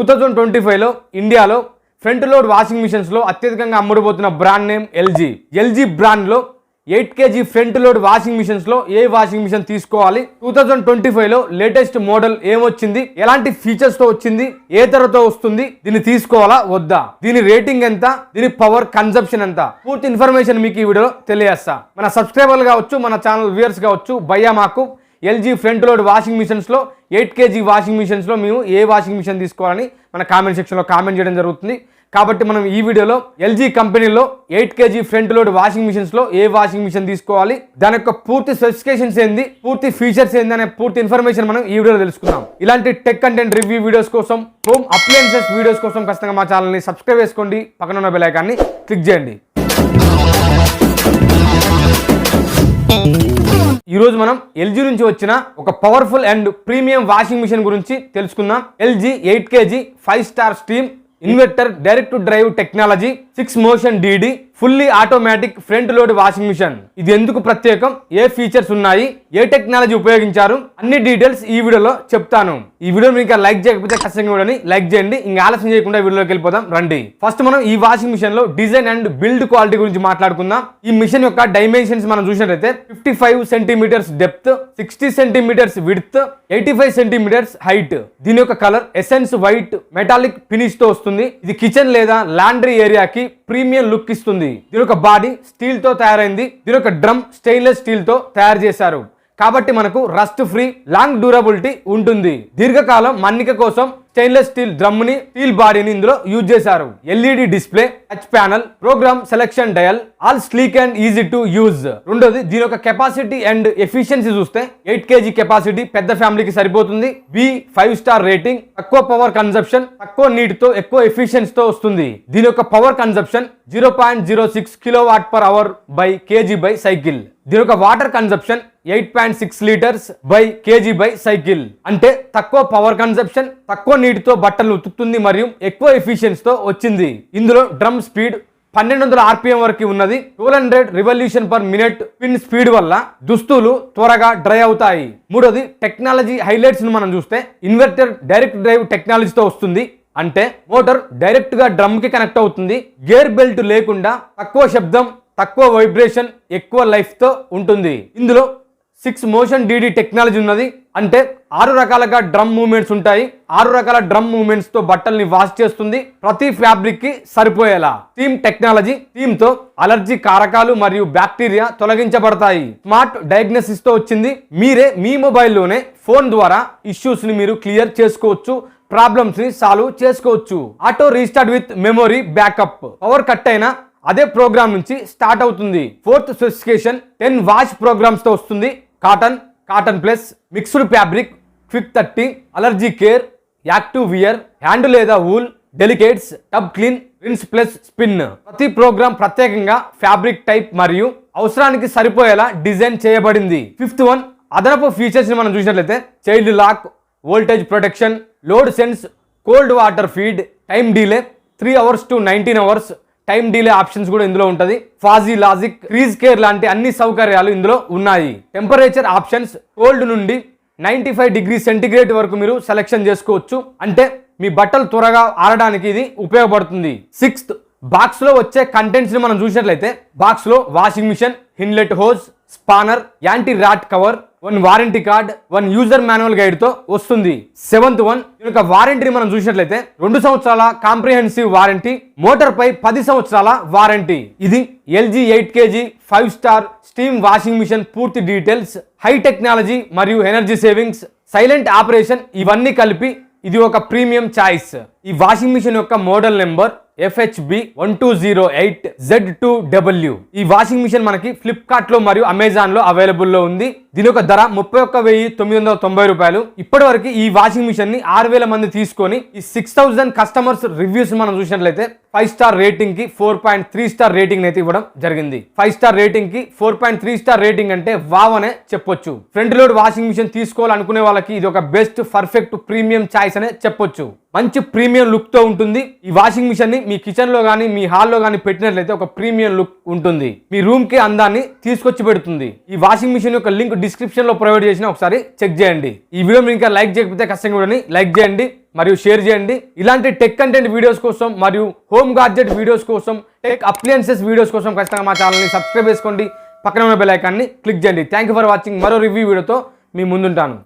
Two thousand twenty ఫైవ్లో ఇండియాలో front load washing మిషన్స్లో అత్యధికంగా అమ్ముడుపోతున్న బ్రాండ్ నేమ్ ఎల్జీ. ఎల్జీ బ్రాండ్లో eight KG front load washing మిషన్స్లో ఏ వాషింగ్ మిషన్ తీసుకోవాలి? టూ థౌజండ్ ట్వంటీ ఫైవ్లో లేటెస్ట్ మోడల్ ఏమొచ్చింది? ఎలాంటి ఫీచర్స్తో వచ్చింది? ఏ ధరతో వస్తుంది? దీన్ని తీసుకోవాలా? వద్దా? దీని రేటింగ్ ఎంత? దీని పవర్ కన్సప్షన్ ఎంత? పూర్తి ఇన్ఫర్మేషన్ మీకు ఈ వీడియోలో తెలియజేస్తా. మన సబ్స్క్రైబర్లు కావచ్చు మన ఛానల్ వ్యూయర్స్ కావచ్చు భయ్యా మాకు ఎల్జీ ఫ్రంట్ లోడ్ వాషింగ్ మిషన్స్లో ఎయిట్ కేజీ వాషింగ్ మిషన్స్లో మేము ఏ వాషింగ్ మిషన్ తీసుకోవాలని మన కామెంట్ సెక్షన్లో కామెంట్ చేయడం జరుగుతుంది. కాబట్టి మనం ఈ వీడియోలో ఎల్జీ కంపెనీలో eight KG front load washing మిషన్స్లో ఏ వాషింగ్ మిషన్ తీసుకోవాలి దాని యొక్క పూర్తి స్పెసిఫికేషన్స్ ఏంది పూర్తి ఫీచర్స్ ఏంది అనే పూర్తి ఇన్ఫర్మేషన్ మనం ఈ వీడియోలో తెలుసుకుందాం. ఇలాంటి టెక్ కంటెంట్ రివ్యూ వీడియోస్ కోసం హోమ్ అప్లయన్సెస్ వీడియోస్ కోసం ఖచ్చితంగా మా ఛానల్ని సబ్స్క్రైబ్ చేసుకోండి. పక్కన ఉన్న బెల్ ఐకాన్ని క్లిక్ చేయండి. ఈరోజు మనం ఎల్జీ నుంచి వచ్చిన ఒక powerful and premium washing machine గురించి తెలుసుకుందాం. LG eight KG five star steam inverter direct drive technology six motion DD fully automatic front load washing machine ఇది ఎందుకు ప్రత్యేకం? ఏ ఫీచర్స్ ఉన్నాయి? ఏ టెక్నాలజీ ఉపయోగించారు? అన్ని డీటెయిల్స్ ఈ వీడియోలో చెప్తాను. ఈ వీడియో మీకు లైక్ చేయకపోతే ఖచ్చితంగా వీడియోని లైక్ చేయండి. ఇంకా ఆలస్యం చేయకుండా వీడియోలోకి వెళ్ళిపోదాం. రండి. ఫస్ట్ మనం ఈ వాషింగ్ మిషన్లో డిజైన్ అండ్ బిల్డ్ క్వాలిటీ గురించి మాట్లాడుకుందాం. ఈ మిషన్ యొక్క డైమెన్షన్స్ మనం చూసినట్లయితే fifty five centimetres depth sixty centimetres width eighty five centimetres height దీని యొక్క కలర్ ఎసెన్స్ వైట్ మెటాలిక్ ఫినిష్తో వస్తుంది. ఇది కిచెన్ లేదా లాండ్రీ ఏరియాకి ప్రీమియం లుక్ ఇస్తుంది. దీని యొక్క బాడీ స్టీల్తో తయారైంది. దీని యొక్క డ్రమ్ స్టెయిన్లెస్ స్టీల్తో తయారు చేశారు. కాబట్టి మనకు రస్ట్ ఫ్రీ లాంగ్ డ్యూరబిలిటీ ఉంటుంది. దీర్ఘకాలం మన్నిక కోసం స్టెయిన్లెస్ స్టీల్ డ్రమ్ని స్టీల్ బాడీని ఇందులో యూజ్ చేశారు. LED display touch panel program selection dial all sleek and easy to use రెండోది దీని యొక్క కెపాసిటీ అండ్ ఎఫిషియన్సీ చూస్తే ఎయిట్ కేజీ కెపాసిటీ పెద్ద ఫ్యామిలీకి సరిపోతుంది. బి ఫైవ్ స్టార్ రేటింగ్ తక్కువ పవర్ కన్సెప్షన్ తక్కువ నీటితో ఎక్కువ ఎఫిషియన్సీ తో వస్తుంది. దీని యొక్క power consumption zero point zero six kilowatt per hour by KG by cycle దీని యొక్క water consumption eight point six litres by KG by cycle అంటే తక్కువ పవర్ కన్సెప్షన్ తక్కువ నీటితో బట్టలు ఉతుకుతుంది మరియు ఎక్కువ ఎఫిషియన్స్తో వచ్చింది. ఇందులో డ్రమ్ స్పీడ్ పన్నెండు వందల ఆర్పిఎం వరకు ఉన్నది. Twelve hundred revolution per minute spin speed వల్ల దుస్తులు త్వరగా డ్రై అవుతాయి. మూడోది టెక్నాలజీ హైలైట్స్ను మనం చూస్తే ఇన్వర్టర్ డైరెక్ట్ డ్రైవ్ టెక్నాలజీతో వస్తుంది. అంటే మోటార్ డైరెక్ట్గా డ్రమ్కి కనెక్ట్ అవుతుంది. గేర్ బెల్ట్ లేకుండా తక్కువ శబ్దం తక్కువ వైబ్రేషన్ ఎక్కువ లైఫ్తో ఉంటుంది. ఇందులో సిక్స్ మోషన్ డీడీ టెక్నాలజీ ఉన్నది. అంటే ఆరు రకాలుగా డ్రమ్ మూమెంట్స్ ఉంటాయి. ఆరు రకాల డ్రమ్ మూమెంట్స్తో బట్టల్ని వాష్ చేస్తుంది. ప్రతి ఫ్యాబ్రిక్కి సరిపోయేలా. థీమ్ టెక్నాలజీ థీమ్తో అలర్జీ కారకాలు మరియు బ్యాక్టీరియా తొలగించబడతాయి. స్మార్ట్ డయాగ్నోసిస్తో వచ్చింది. మీరే మీ మొబైల్లోనే ఫోన్ ద్వారా ఇష్యూస్ని మీరు క్లియర్ చేసుకోవచ్చు. ప్రాబ్లమ్స్ని సాల్వ్ చేసుకోవచ్చు. Auto restart with memory backup. Power cut అయినా అదే ప్రోగ్రామ్ నుంచి స్టార్ట్ అవుతుంది. ఫోర్త్ స్పెసిఫికేషన్ టెన్ వాష్ ప్రోగ్రామ్స్తో వస్తుంది. Cotton cotton plus mixed fabric quick thirty allergy care active wear hand లేదా wool delicates tub clean rinse plus spin. ప్రతి programme ప్రత్యేకంగా fabric type మరియు అవసరానికి సరిపోయేలా డిజైన్ చేయబడింది. ఫిఫ్త్ వన్ అదనపు ఫీచర్స్ని మనం చూసినట్లయితే child lock voltage protection load sense cold water feed time delay three hours to nineteen hours time delay options కూడా ఇందులో ఉంటుంది. ఫాజీ లాజిక్ క్రీజ్ కేర్ లాంటి అన్ని సౌకర్యాలు ఇందులో ఉన్నాయి. టెంపరేచర్ ఆప్షన్స్ కోల్డ్ నుండి నైంటీ ఫైవ్ డిగ్రీ సెంటిగ్రేడ్ వరకు మీరు సెలెక్షన్ చేసుకోవచ్చు. అంటే మీ బట్టలు త్వరగా ఆరడానికి ఇది ఉపయోగపడుతుంది. సిక్స్త్ బాక్స్లో వచ్చే కంటెంట్స్ని మనం చూసినట్లయితే బాక్స్లో washing machine inlet hose spanner anti rat cover one warranty card one user manual గైడ్తో వస్తుంది. సెవెంత్ వన్ యొక్క వారంటీని మనం చూసినట్లయితే రెండు సంవత్సరాల కాంప్రిహెన్సివ్ వారంటీ మోటార్ పై పది సంవత్సరాల వారంటీ. ఇది LG eight KG five star steam washing machine పూర్తి డీటెయిల్స్ హై టెక్నాలజీ మరియు ఎనర్జీ సేవింగ్స్ సైలెంట్ ఆపరేషన్ ఇవన్నీ కలిపి ఇది ఒక ప్రీమియం చాయిస్. ఈ వాషింగ్ మిషన్ యొక్క model number FHB one two zero eight Z two W ఈ వాషింగ్ మిషన్ మనకి ఫ్లిప్కార్ట్లో మరియు అమెజాన్లో అవైలబుల్లో ఉంది. దీని యొక్క ధర ముప్పై ఒక్క వెయ్యి తొమ్మిది వందల తొంభై రూపాయలు. ఇప్పటివరకు ఈ వాషింగ్ మిషన్ని ఆరు వేల మంది తీసుకొని ఈ సిక్స్ థౌసండ్ కస్టమర్స్ రివ్యూస్ మనం చూసినట్లయితే five star రేటింగ్కి four point three star rating అయితే ఇవ్వడం జరిగింది. Five star రేటింగ్కి four point three star rating అంటే వావ్ అనే చెప్పొచ్చు. ఫ్రంట్ లోడ్ వాషింగ్ మిషన్ తీసుకోవాలనుకునే వాళ్ళకి ఇది ఒక బెస్ట్ పర్ఫెక్ట్ ప్రీమియం చాయిస్ అనే చెప్పొచ్చు. మంచి ప్రీమియం లుక్తో ఉంటుంది. ఈ వాషింగ్ మిషన్ని మీ కిచెన్లో కానీ మీ హాల్లో కానీ పెట్టినట్లయితే ఒక ప్రీమియం లుక్ ఉంటుంది. మీ రూమ్కి అందాన్ని తీసుకొచ్చి పెడుతుంది. ఈ వాషింగ్ మిషన్ యొక్క లింక్ డిస్క్రిప్షన్లో ప్రొవైడ్ చేసిన ఒకసారి చెక్ చేయండి. ఈ వీడియో మీరు ఇంకా లైక్ చేయకపోతే కష్టంగా కూడా లైక్ చేయండి మరియు షేర్ చేయండి. ఇలాంటి టెక్ కంటెంట్ వీడియోస్ కోసం మరియు హోమ్ గాడ్జెట్ వీడియోస్ కోసం టెక్ అప్లియన్సెస్ వీడియోస్ కోసం ఖచ్చితంగా మా ఛానల్ని సబ్స్క్రైబ్ చేసుకోండి. పక్కన ఉన్న బెల్ ఐకాన్ని క్లిక్ చేయండి. థ్యాంక్ యూ ఫర్ వాచింగ్ మరో రివ్యూ వీడియోతో మీ ముందుంటాను.